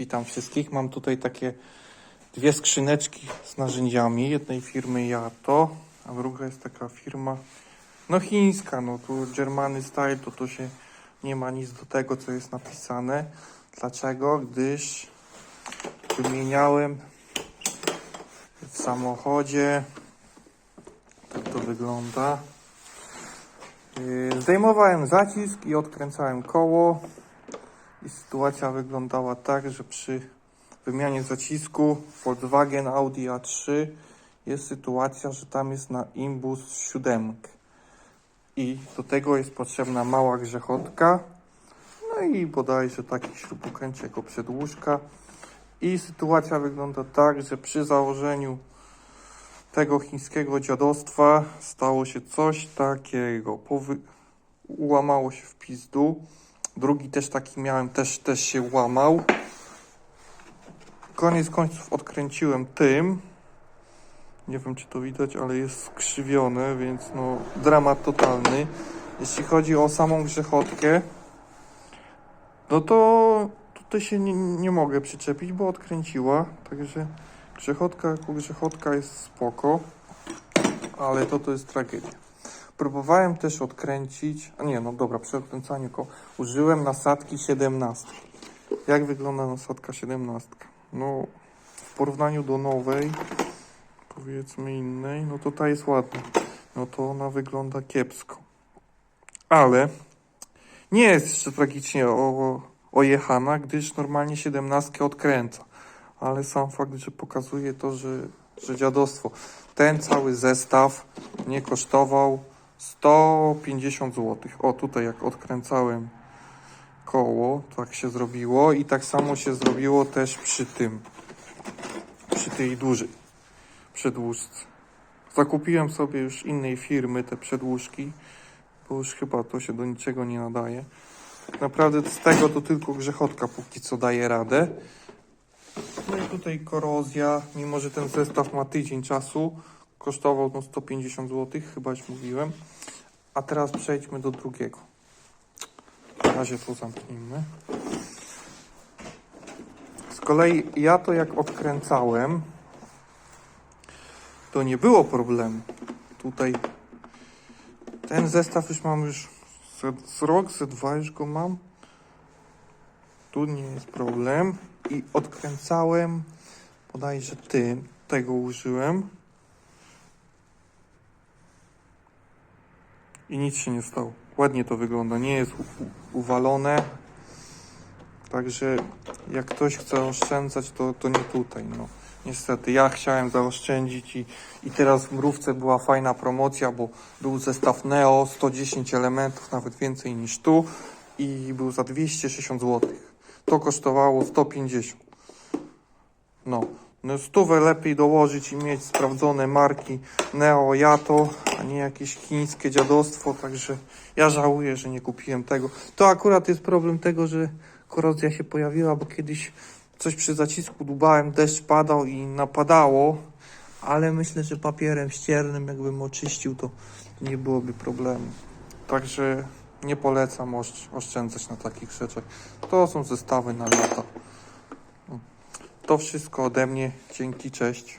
Witam wszystkich. Mam tutaj takie dwie skrzyneczki z narzędziami. Jednej firmy Yato, a druga jest taka firma no chińska. No tu Germany Style to tu się nie ma nic do tego, co jest napisane. Dlaczego? Gdyż wymieniałem w samochodzie. Tak to wygląda. Yy, Zdejmowałem zacisk i odkręcałem koło. I sytuacja wyglądała tak, że przy wymianie zacisku Volkswagen Audi A3 jest sytuacja, że tam jest na imbus siódemkę. I do tego jest potrzebna mała grzechotka. No i bodajże taki śrubokręt jako przedłużka. I sytuacja wygląda tak, że przy założeniu tego chińskiego dziadostwa stało się coś takiego. Powy... Ułamało się w pizdu. Drugi też taki miałem, też, też się łamał. Koniec końców odkręciłem tym. Nie wiem, czy to widać, ale jest skrzywione, więc no dramat totalny. Jeśli chodzi o samą grzechotkę, no to tutaj się nie, nie mogę przyczepić, bo odkręciła. Także grzechotka jako grzechotka jest spoko, ale to to jest tragedia. Próbowałem też odkręcić, a nie, no dobra, przy odkręcaniu koła użyłem nasadki 17. Jak wygląda nasadka 17? No, w porównaniu do nowej, powiedzmy innej, no to ta jest ładna. No to ona wygląda kiepsko. Ale nie jest jeszcze tragicznie o, ojechana, gdyż normalnie 17 odkręca. Ale sam fakt, że pokazuje to, że, że dziadostwo. Ten cały zestaw nie kosztował 150 zł. O, tutaj jak odkręcałem koło, tak się zrobiło i tak samo się zrobiło też przy tym, przy tej dużej przedłużce. Zakupiłem sobie już innej firmy te przedłużki, bo już chyba to się do niczego nie nadaje. Tak naprawdę z tego to tylko grzechotka póki co daje radę. No i tutaj korozja, mimo że ten zestaw ma tydzień czasu, kosztował no 150 zł, chyba już mówiłem. A teraz przejdźmy do drugiego. Na razie to zamknijmy. Z kolei ja to jak odkręcałem, to nie było problemu. Tutaj ten zestaw już mam już z, z rok, z dwa już go mam. Tu nie jest problem. I odkręcałem, bodajże tym, tego użyłem. I nic się nie stało. Ładnie to wygląda, nie jest uwalone. Także jak ktoś chce oszczędzać, to, to nie tutaj. No. Niestety, ja chciałem zaoszczędzić i, i teraz w mrówce była fajna promocja, bo był zestaw Neo, 110 elementów, nawet więcej niż tu i był za 260 zł. To kosztowało 150. No, no stówę lepiej dołożyć i mieć sprawdzone marki Neo, Yato, a nie jakieś chińskie dziadostwo, także ja żałuję, że nie kupiłem tego. To akurat jest problem tego, że korozja się pojawiła, bo kiedyś coś przy zacisku dubałem, deszcz padał i napadało, ale myślę, że papierem ściernym jakbym oczyścił, to nie byłoby problemu. Także nie polecam oszcz- oszczędzać na takich rzeczach. To są zestawy na lata. To wszystko ode mnie. Dzięki, cześć.